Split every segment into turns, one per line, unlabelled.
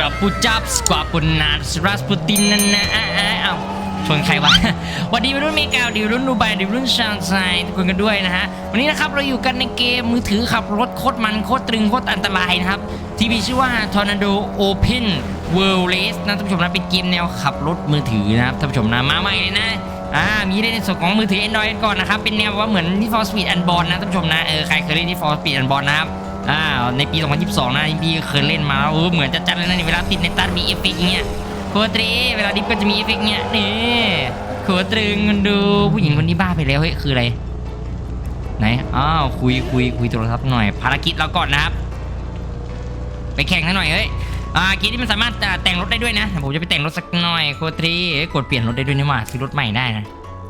ราปูจับสกวาปุนนาสรัสปูตินนันนะอ้าอ้าเอ้าชนใครวะวันดีวัยรุ่นเมกาดีวัยรุ่นดูไบดีวัยรุ่นชานไซทุกคนกันด้วยนะฮะ วันนี้นะครับเราอยู่กันในเกมมือถือขับรถโคตรมันโคตรตรึงโคตรอันตรายนะครับ ที่มีชื่อว่า Tornado Open World Race นะท่านผู้ชมนะเป็นเกมแนวขับรถมือถือนะครับท่านผู้ชมนะมาใหม่เลยนะอ่ามีได้ในส่วนของมือถือ Android ก่อนนะครับเป็นแนวว่าเหมือน Need for Speed Unbound นะท่านผู้ชมนะเออใครเคยเล่น Need for Speed Unbound นะครับ อ่าในปี 2022 นะพี่เคยเล่นมาแล้วเออเหมือนจะจัดเลยนะเวลาติดในตัดมีเอฟเฟกเงี้ยโคตรีเวลาดิฟก็จะมีเอฟเฟกเงี้ยนี่โคตรึงกันดูผู้หญิงคนนี้บ้าไปแล้วเฮ้ยคืออะไรไหนอ้าวคุยคุยคุยโทรศัพท์หน่อย ภารกิจเราก่อนนะครับ ไปแข่งกันหน่อยเฮ้ยอ่าเกีที่มันสามารถแต่งรถได้ด้วยนะผมจะไปแต่งรถสักหน่อยโคตรีกดเปลี่ยนรถได้ด้วยนี่หว่าซื้อรถใหม่ได้นะ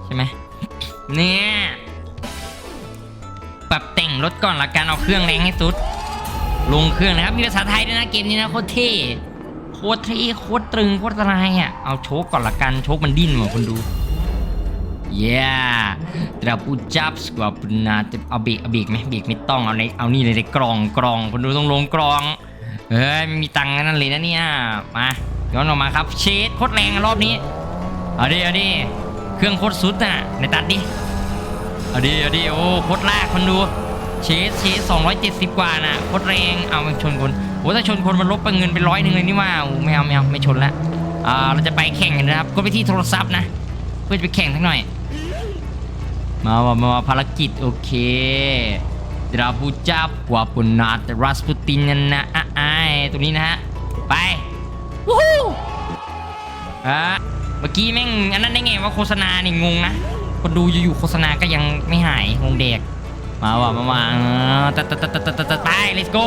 ใช่ไหมเนี่ย ปรับแต่งรถก่อนละกันเอาเครื่องแรงให้สุด ลงเครื่องนะครับมีภาษาไทยด้วยนะเกมนี้นะโคตรเท่โคตรเท่โคตรตรึงโคตรอะไรอะเอาโชคก่อนละกันโชคมันดิ้นหมือนคนดูเย้เราพูจับสกว่าปุนาจะเอาเบรกเอาเบรกไหมเบรกไม่ต้องเอาในเอานี่เลยในกรองกรองคนดูต้องลงกรองเฮ้ยไม่มีตังค์นั่นเลยนะเนี่ยมาย้อนออกมาครับเชดโคตรแรงรอบนี้เอาดิเอาดิเครื่องโคตรสุดน่ะในตัดดิ เอาดิเอาดิโอ้โคตรลากคนดูเชดเชด270กว่าน่ะโคตรแรงเอามันชนคนโอ้ถ้าชนคนมันลบไปเงินไปร้อยหนึ่งเลยนี่ว่าโอ้ไม่เอาไม่เอาไม่ชนละอ่าเราจะไปแข่งกันนะครับก็ไปที่โทรศัพท์นะเพื่อจะไปแข่งสักหน่อย มามามามาภารกิจโอเคดราบูจับกว่าปุนาตรัสปูตินนั่นนะอะอ้ายตรงนี้นะฮะไปวู้ฮู้อะเมื่อกี้แม่งอันนั้นได้ไงว่าโฆษณานี่งงนะ คนดูอยู่ๆโฆษณาก็ยังไม่หายงงเด็ก มาว่ะมามาเออตัดตัดตัดตัดตัดตัดไป let's go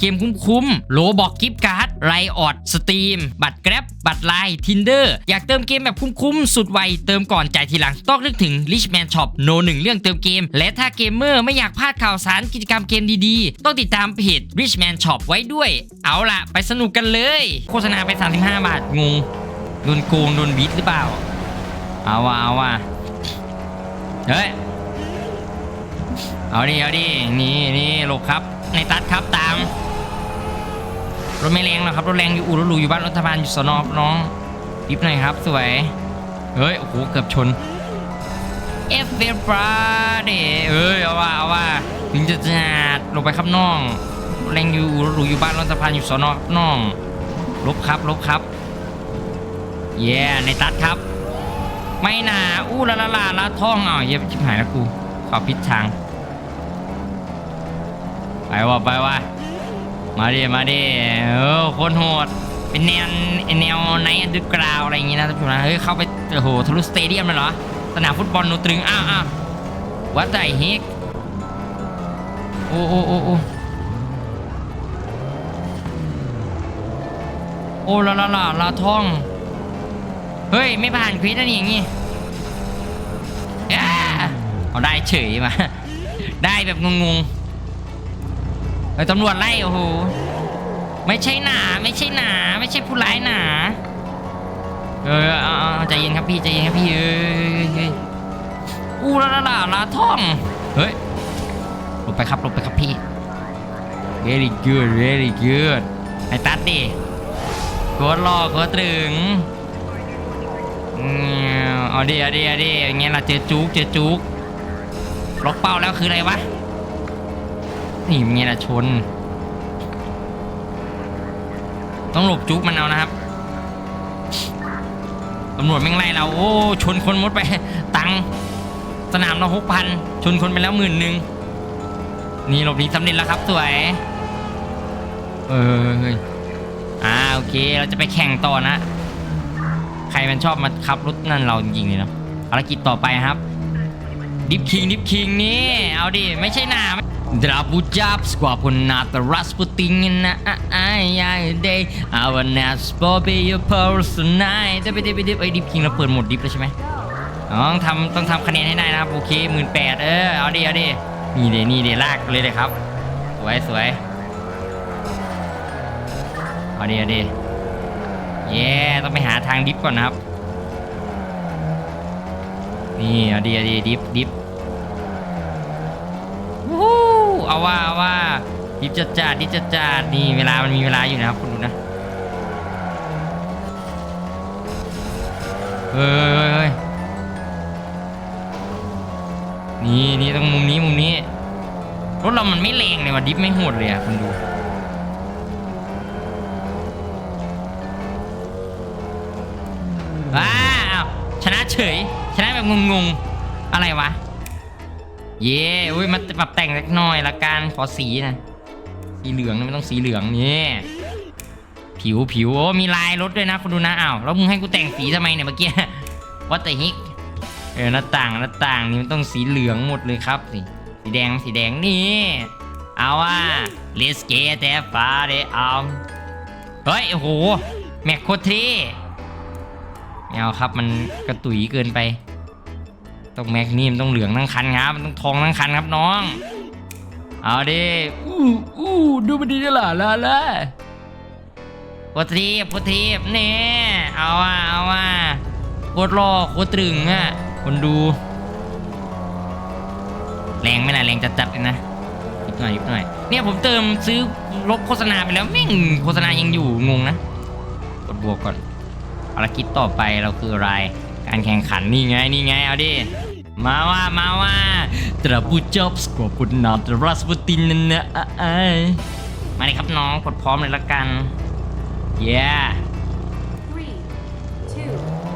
เกมคุ้มๆโลบอกกิฟต์การ์ดไรออดสตรีมบัตรแกร็บบัตรไลน์ทินเดอร์อยากเติมเกมแบบคุ้มๆสุดไวเติมก่อนจ่ายทีหลังต้องนึกถึง Richman Shop โนหนึ่งเรื่องเติมเกม และถ้าเกมเมอร์ไม่อยากพลาดข่าวสารกิจกรรมเกมดีๆ ต้องติดตามเพจ Richman Shop ไว้ด้วย เอาล่ะ ไปสนุกกันเลย โฆษณาไป 35 บาทงงโดนโกงโดนบีทหรือเปล่า เอาว่ะเอาว่ะเฮ้ยเอาดิเอาดินี่นี่หลบครับ ในตัดครับตาม รถไม่แรงหรอกครับรถแรงอยู่อู่รถหรูอยู่บ้านรัฐบาลอยู่สนอน้องดิฟหน่อยครับสวยเฮ้ยโอ้โหเกือบชน F v e r b r a d เอ้ยเอาว่าเอาว่าถึงจะจัดลงไปครับน้อง แรงอยู่อู่รถหรูอยู่บ้านรัฐบาลอยู่สนอบน้อง ลบครับลบครับเย้ในตัดครับ ไม่นาอู้ละละละละท่องเอาเย็บชิบหายแล้วกูขอพิษทาง ไปว่ะไปว่ะ มาดิมาดิเออโคนโหดเป็นแนวแนวไนท์อันดึกกราวอะไรอย่างงี้นะท่านผู้ชมนะเฮ้ยเข้าไปโอ้โหทะลุสเตเดียมเลยเหรอสนามฟุตบอลโนตรึงอ้าวอ้าววัดใจเฮกโอ้โอ้โอ้โอ้โอ้ละละละละท่อง เฮ้ย ไม่ผ่านควิดนะนี่อย่างงี้อ่าเอาได้เฉยมา ได้แบบงงๆ เฮ้ยตำรวจไล่โอ้โหไม่ใช่หนาไม่ใช่หนาไม่ใช่ผู้ร้ายหนาเออเอาเอาใจเย็นครับพี่ใจเย็นครับพี่เอ้ยอู้ละละละละท่องเฮ้ยลงไปครับลงไปครับพี่ very good very good ไอ้ตัดดิโคตรหล่อโคตรตึงอืมเอาดิเอาดิเอาดิอย่างเงี้ยเราเจอจุกเจอจุกล็อกเป้าแล้วคืออะไรวะ นี่เป็นไงล่ะชน ต้องหลบจุ๊กมันเอานะครับตำรวจแม่งไล่เราโอ้ชนคนมดไป ตังสนามเราหกพันชนคนไปแล้วหมื่นหนึ่งนี่หลบหนีสำเร็จแล้วครับสวยเอออ่าโอเคเราจะไปแข่งต่อนะ ใครมันชอบมาขับรถนั่นเราจริงๆเลยเนาะภารกิจต่อไปครับ ดิฟคิงดิฟคิงนี่เอาดิไม่ใช่หนา ไม่ Drabujab skwapunat Rasputin na ay day I wanna spoil your personal ได้ไปได้ไปได้ไปดิฟคิงเราเปิดหมดดิฟแล้วใช่ไหมต้องทำต้องทำคะแนนให้ได้นะครับโอเคหมื่นแปดเออเอาดิเอาดินี่เดนี่เดลากเลยเลยครับ สวยสวยเอาดิเอาดิเย้ต้องไปหาทางดิฟก่อนนะครับ นี่เอาดิเอาดิดิฟดิฟ วู้เอา ว่าว่าดิบจัดจัดดิบจัดจัดนี่เวลามันมีเวลาอยู่นะครับคุณดูนะเฮ้ยเฮ้ยนี่นี่ต้องมุมนี้มุมนี้รถเรามันไม่แรงเลยว่ะดิฟไม่โหดเลยอะคุณดูว้าวชนะเฉย ชนะแบบงงๆ อะไรวะ เย้อุ้ยมาปรับแต่งเล็กน้อยละกันขอสีนะสีเหลืองนะไม่ต้องสีเหลืองนี่ผิวผิวโอ้มีลายรถด้วยนะคุณดูนะอ้าวแล้วมึงให้กูแต่งสีทำไมเนี่ยเมื่อกี้วัต t ต e ฮิกเออหน้าต่างหน้าต่างนี่มันต้องสีเหลืองหมดเลยครับสีสีแดงสีแดงนี่เอาว่า let's get that party on เฮ้ยโอ้โหแม็กโคตรเท่ไม่เอาครับมันกระตุยเกินไป ต้องแม็กนี่มันต้องเหลืองทั้งคันครับ มันต้องทองทั้งคันครับน้อง เอาดิอู้อู้ดูมันดีด้วยล่ะล่ะล่ะโคตรเทีบโคตรเทีบเนี่ยเอาว่าเอาว่าโคตรรอโคตรตรึงอะคนดู แรงไหมนะแรงจัดๆเลยนะยิบหน่อยยิบหน่อยเนี่ยผมเติมซื้อลบโฆษณาไปแล้วแม่งโฆษณายังอยู่งงนะกดบวกก่อนภารกิจต่อไปเราคืออะไร การแข่งขันนี่ไงนี่ไงเอาดิ มาว่ามาว่าตราบูจอบสกอปุนนาตรัสปุตินนั่นนะอะเอ้ยมาเลยครับน้องกดพร้อมเลยละกันเย้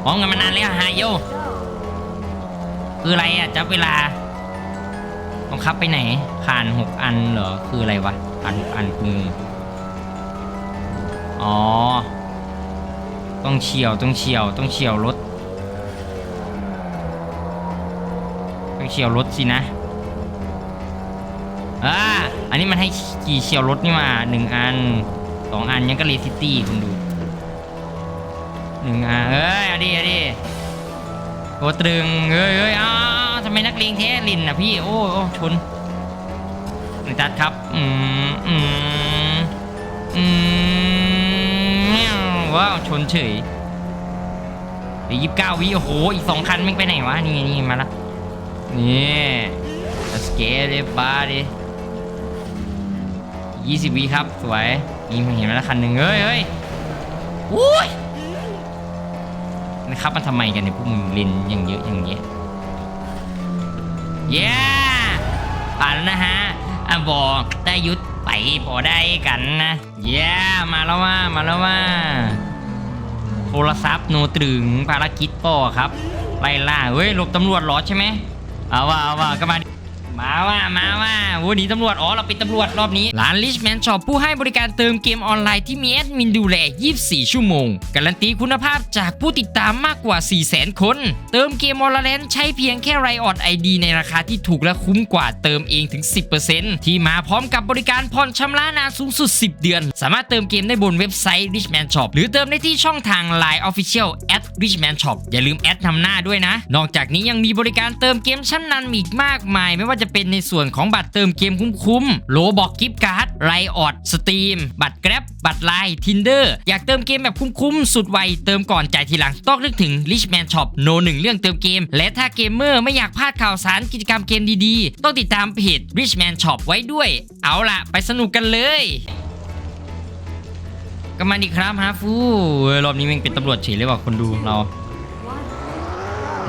พร้อมกันมานานแล้วฮายโยคืออะไรอะจับเวลาต้องขับไปไหน ผ่านหกอันเหรอ คืออะไรวะผ่านหกอันคืออ๋อ ต้องเฉียวต้องเฉียวต้องเฉียวรถ เฉียวรถสินะอ่าอันนี้มันให้กี่เฉียวรถนี่มาหนึ่งอันสองอันยังก็เลซิตี้คุณดูหนึ่งอันเอ้ยเอาดิเอาดิโอ้ตรึงเอ้ยเอ้ยอ้าทำไมนักเลงแท้ลินอะพี่โอ้โอ้ชนหนึ่งจัดครับอืมอืมอืมว้าวชนเฉยยี่สิบเก้าวิโอ้โหอีกสองคันไม่ไปไหนวะนี่นี่มาละ นี่ let's get it buddy ยี่สิบวิครับ สวยนี่เห็นไหมละคันหนึ่งเฮ้ยเฮ้ยอุ้ยนะครับมันทำไมกันเนี่ยพวกมึงล่นอย่างเยอะอย่างเงี้ยเย้ผ่านแล้วนะฮะอะบอกได้ยุดไปพอได้กันนะเย้มาแล้วว่ามาแล้วว่าโทรศัพท์โนตรึงภารกิจป่อครับไล่ล่าเฮ้ยหลบตำรวจหรอใช่ไหม เอาว่าเอาว่ามาว่าว่าโอ้ตำรวจ อ๋อ เราเป็นตำรวจรอบนี้ร้าน Richman Shop ผู้ให้บริการเติมเกมออนไลน์ที่มีแอดมินดูแล 24 ชั่วโมง การันตีคุณภาพจากผู้ติดตามมากกว่า 400,000 คน เติมเกมออลแลน์ใช้เพียงแค่ไรออดไอดีในราคาที่ถูกและคุ้มกว่าเติมเองถึง 10%ที่มาพร้อมกับบริการผ่อนชำระนานสูงสุด 10 เดือน สามารถเติมเกมได้บนเว็บไซต์ Richman Shop หรือเติมได้ที่ช่องทาง Line Official at Richman Shop อย่าลืมแอดนำหน้าด้วยนะ นอกจากนี้ยังมีบริการเติมเกมชั้นนำอีกมากมาย ไม่ว่าจะเป็นในส่วนของบัตรเติมเกมคุ้มๆโลบอกกิฟต์การ์ดไรออดสตรีมบัตรแกร็บบัตรไลน์ทินเดอร์อยากเติมเกมแบบคุ้มๆสุดไวเติมก่อนจ่ายทีหลังต้องนึกถึง Richman Shop โนหนึ่งเรื่องเติมเกม และถ้าเกมเมอร์ไม่อยากพลาดข่าวสารกิจกรรมเกมดีๆ ต้องติดตามเพจ Richman Shop ไว้ด้วย เอาล่ะ ไปสนุกกันเลยก็มาดีครับฮาฟูรอบนี้มันเป็นตำรวจเฉยเลยว่ะคนดูเรา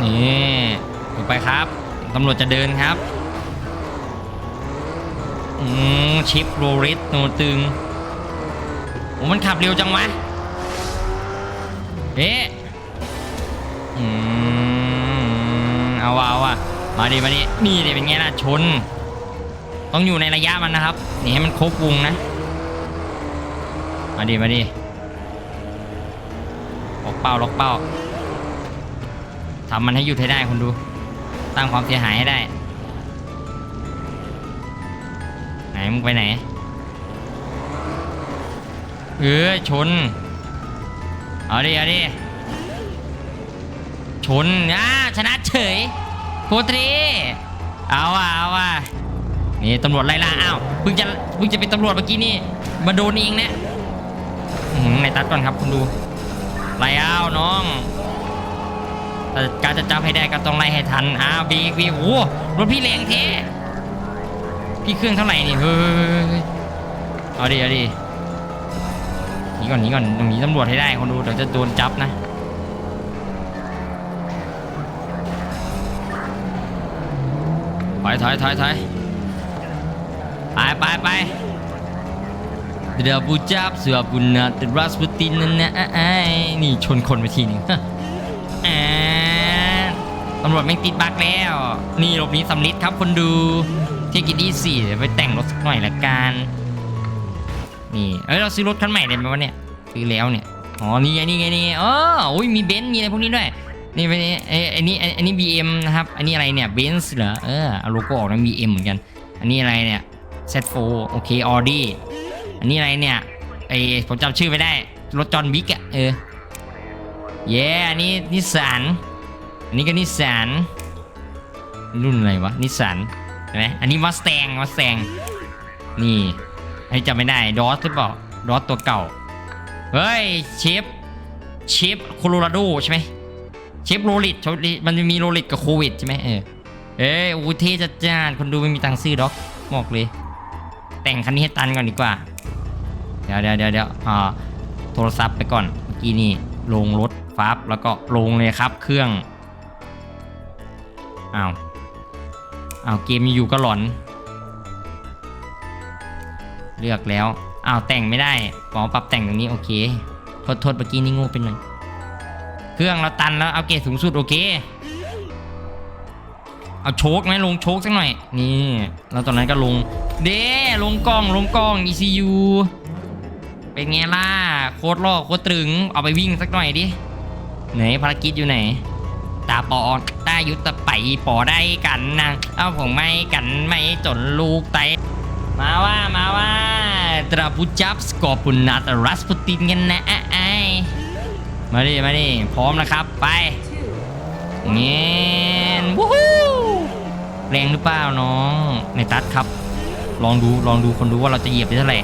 นี่ไปครับตำรวจจะเดินครับ อืมชิปโรริสโนตึงโอ้มันขับเร็วจังวะเอ๊ะอืมเอาว่ะเอาว่ะมาดิมาดินี่เดิเป็นไงล่ะชน ต้องอยู่ในระยะมันนะครับนี่ให้มันครบวงนะ มาดิมาดิล็อกเป้าล็อกเป้าทำมันให้หยุดให้ได้คุณดูตั้งความเสียหายให้ได้ ไหนมึงไปไหน เออชน เอาดิ เอาดิ ชนอ่าชนะเฉยโคตรีเอาว่ะเอาว่ะนี่ตำรวจไล่ล่าอ้าวเพิ่งจะเพิ่งจะเป็นตำรวจเมื่อกี้นี่มาโดนเองนะหือในตัดก่อนครับคุณดูไล่เอาน้องแต่การจะจับให้ได้ก็ต้องไล่ให้ทันอ้าวบีกบีโอ้รถพี่แรงเท พี่เครื่องเท่าไหร่นี่เฮ้ยเอาดิเอาดิหนีก่อนหนีก่อนหนีตำรวจให้ได้คนดูเดี๋ยวจะโดนจับนะถอยถอยถอยถอยไปไปไปเดี๋ยวบูจับเสือบุญนะแต่รัสปูตินนั่นนะไอ้นี่ชนคนไปทีหนึงอ่าตำรวจแม่งติดบักแล้ว นี่หลบหนี้สำลิดครับคนดู เทคกิดีสี่เดี๋ยวไปแต่งรถสักหน่อยละกันนี่เอ้ยเราซื้อรถคันใหม่เลยไหมวะเนี่ยซื้อแล้วเนี่ยอ๋อนี่ไงนี่ไงนี่ไงอ๋อโอ้ยมีเบนซ์มีอะไรพวกนี้ด้วยนี่เป็นไอ้ไอ้นี่ไอ้นี่ BM นะครับอันนี้อะไรเนี่ยเบนซ์เหรอเออเอาโลโก้ออกนะ BM เอ็มเหมือนกันอันนี้อะไรเนี่ย Z4 โฟโอเค Audi อันนี้อะไรเนี่ยไอ้ผมจำชื่อไม่ได้รถจอห์นบิ๊กอะเออเย้อันนี้นิสสันอันนี้ก็นิสสันรุ่นอะไรวะนิสสัน ไหมอันนี้มัสแตงมัสแตงนี่ไอ้จำไม่ได้ดอสหรือเปล่าดอสตัวเก่าเฮ้ยเชฟเชฟโคโลราโดใช่ไหมเชฟโรลิตมันมีโรลิตกับโควิดใช่ไหมเออเอ้ยโอ้เทจัดจ้านคนดูไม่มีตังค์ซื้อดอกบอกเลย แต่งคันนี้ให้ตันก่อนดีกว่า เดี๋ยวเดี๋ยวเดี๋ยวเดี๋ยวอ่าโทรศัพท์ไปก่อนเมื่อกี้นี่ลงรถฟับแล้วก็ลงเลยครับเครื่องอ้าว อ้าวเกมอยู่ก็หลอน เลือกแล้วอ้าวแต่งไม่ได้ปอปรับแต่งตรงนี้โอเคโทษโทษเมื่อกี้นี่ง่เป็นหน่อยเครื่องเราตันแล้วเอาเกรดสูงสุดโอเค เอาโชคไหมลงโชคสักหน่อย นี่แล้วตอนนั้นก็ลง เด้ลงกล้องลงกล้อง ECU เป็นไงล่ะ โคตรล่อโคตรตรึง เอาไปวิ่งสักหน่อยดิ ไหนภารกิจอยู่ไหน ตาปอตายุตไปปอได้กันนะเอาผมไม่กันไม่จนลูกไตมาว่ามาว่าตราปุจับสกอร์ปุนนัตรัสปูตินกันนะไอ้มาดิมาดิพร้อมนะครับไปเงี้ยวู้ฮู้แรงหรือเปล่าน้องในตัดครับ ลองดูลองดูคนดูว่าเราจะเหยียบได้เท่าไหร่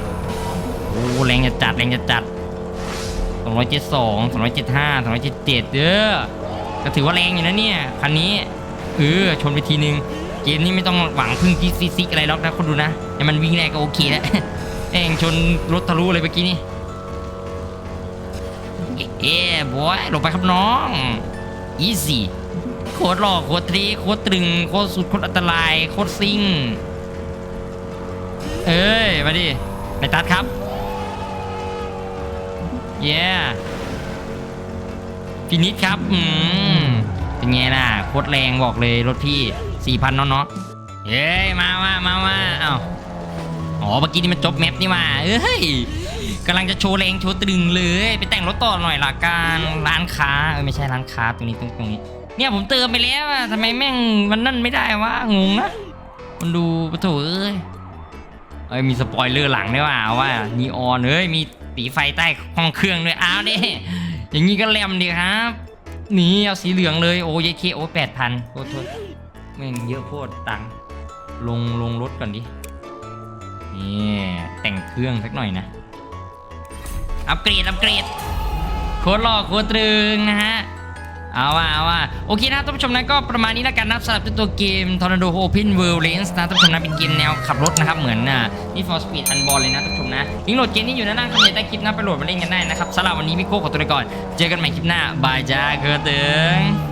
โอ้แรงจะจัดแรงจะจัด272 275 277เด้อ ก็ถือว่าแรงอยู่นะเนี่ยคันนี้เออชนไปทีนึงเกมนี้ไม่ต้องหวังพึ่งที่ซิกอะไรหรอกนะคนดูนะให้มันวิ่งได้ก็โอเคแล้วเองชนรถทะลุเลยเมื่อกี้นี่เอ้บอยลงไปครับน้องอีซี่โคตรหล่อโคตรเทโคตรตรึงโคตรสุดโคตรอันตรายโคตรซิ่งเอ้ยมาดิในตัดครับเย้ฟินิชครับ อืมเป็นไงล่ะโคตรแรงบอกเลยรถพี่4,000เนาะเนาะเย้ยมาว่ามาว่าเอ้าอ๋อเมื่อกี้นี่มันจบแมปนี่มาเอ้ยกำลังจะโชว์แรงโชว์ตรึงเลย ไปแต่งรถต่อหน่อยละกันร้านค้าเออไม่ใช่ร้านค้าตรงนี้ตรงตรงนี้ เนี่ยผมเติมไปแล้วอะทำไมแม่งมันนั่นไม่ได้วะงงนะมันดูปะโถเอ้ยเอ้ยมีสปอยเลอร์หลังด้วยว่าว่านีออนเอ้ยมีตีไฟใต้ห้องเครื่องด้วยอ้าวดิ อย่างนี้ก็แลมดีครับนี่เอาสีเหลืองเลยโอ้ยเคโอ้แปดพันโทษโทษแม่งเยอะโคตรตังค์ลงลงรถก่อนดินี่แต่งเครื่องสักหน่อยนะ อัปเกรดอัปเกรดโคตรหล่อโคตรตรึงนะฮะ เอาว่าเอาว่าโอเคนะท่านผู้ชมนะก็ประมาณนี้แล้วกันนะสำหรับตัวเกม Tornado Open World Lens นะท่านผู้ชมนะเป็นเกมแนวขับรถนะครับเหมือนน่ะนี่ For Speed Unborn เลยนะท่านผู้ชมนะลิงก์โหลดเกมนี้อยู่ด้านล่างคอมเมนต์ใต้คลิปนะไปโหลดมาเล่นกันได้นะครับสำหรับวันนี้พี่โก้ขอตัวไปก่อน เจอกันใหม่คลิปหน้าบายจ้าเกิดเดิง